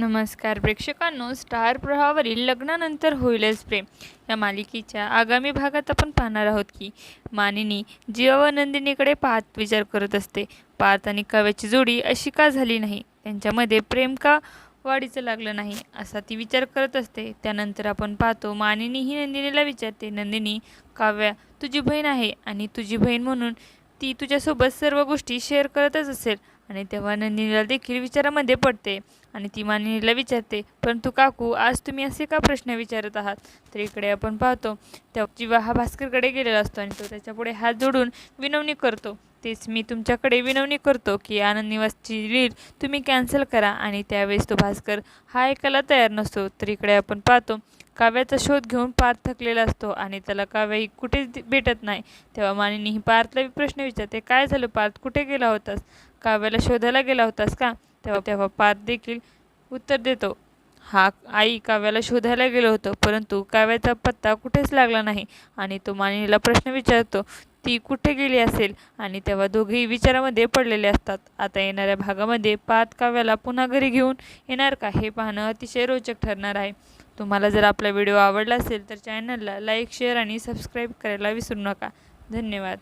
नमस्कार प्रेक्षकांनो स्टार प्रवाहावरील लग्नानंतर होईलच प्रेम. या मालिकेच्या आगामी भागात आपण पाहणार आहोत की मानिनी जीवा व नंदिनीकडे पाहत विचार करत असते. पार्थ आणि काव्याची जोडी अशी का झाली नाही? त्यांच्यामध्ये प्रेम का वाढीचं लागलं नाही? असा ती विचार करत असते. त्यानंतर आपण पाहतो मानिनी ही नंदिनीला विचारते नंदिनी काव्या तुझी बहीण आहे आणि तुझी बहीण म्हणून ती तुझ्यासोबत सर्व गोष्टी शेअर करतच असेल. आणि तेव्हा नंदिनीला देखील विचारामध्ये पडते. आणि ती मानिनीला विचारते परंतु काकू आज तुम्ही असे का प्रश्न विचारत आहात? तर इकडे आपण पाहतो तेव्हा जीवा हा भास्करकडे गेलेला असतो आणि तो त्याच्यापुढे हात जोडून विनवणी करतो. तेच मी तुमच्याकडे विनवणी करतो की आनंद निवासची रील तुम्ही कॅन्सल करा आणि त्यावेळेस तो भास्कर हा ऐकायला तयार नसतो. तर इकडे आपण पाहतो काव्याचा शोध घेऊन पार्थ थकलेला असतो आणि त्याला काव्याही कुठेच भेटत नाही. तेव्हा मानिनी ही पार्थला प्रश्न विचारते काय झालं पार्थ? कुठे गेला होतास? काव्याला शोधायला गेला होतास का? तेव्हा तेव्हा पार्थ देखील उत्तर देतो हा आई काव्याला शोधायला गेलो होतो परंतु काव्याचा पत्ता कुठेच लागला नाही आणि तो मानिनीला प्रश्न विचारतो ती कुठे गेली असेल? आणि तेव्हा दोघेही विचारामध्ये पडलेले असतात. आता येणाऱ्या भागामध्ये पात काव्याला पुन्हा घरी घेऊन येणार का हे पाहणं अतिशय रोचक ठरणार आहे. तुम्हाला जर आपला व्हिडिओ आवडला असेल तर चॅनलला लाईक शेअर आणि सबस्क्राईब करायला विसरू नका. धन्यवाद.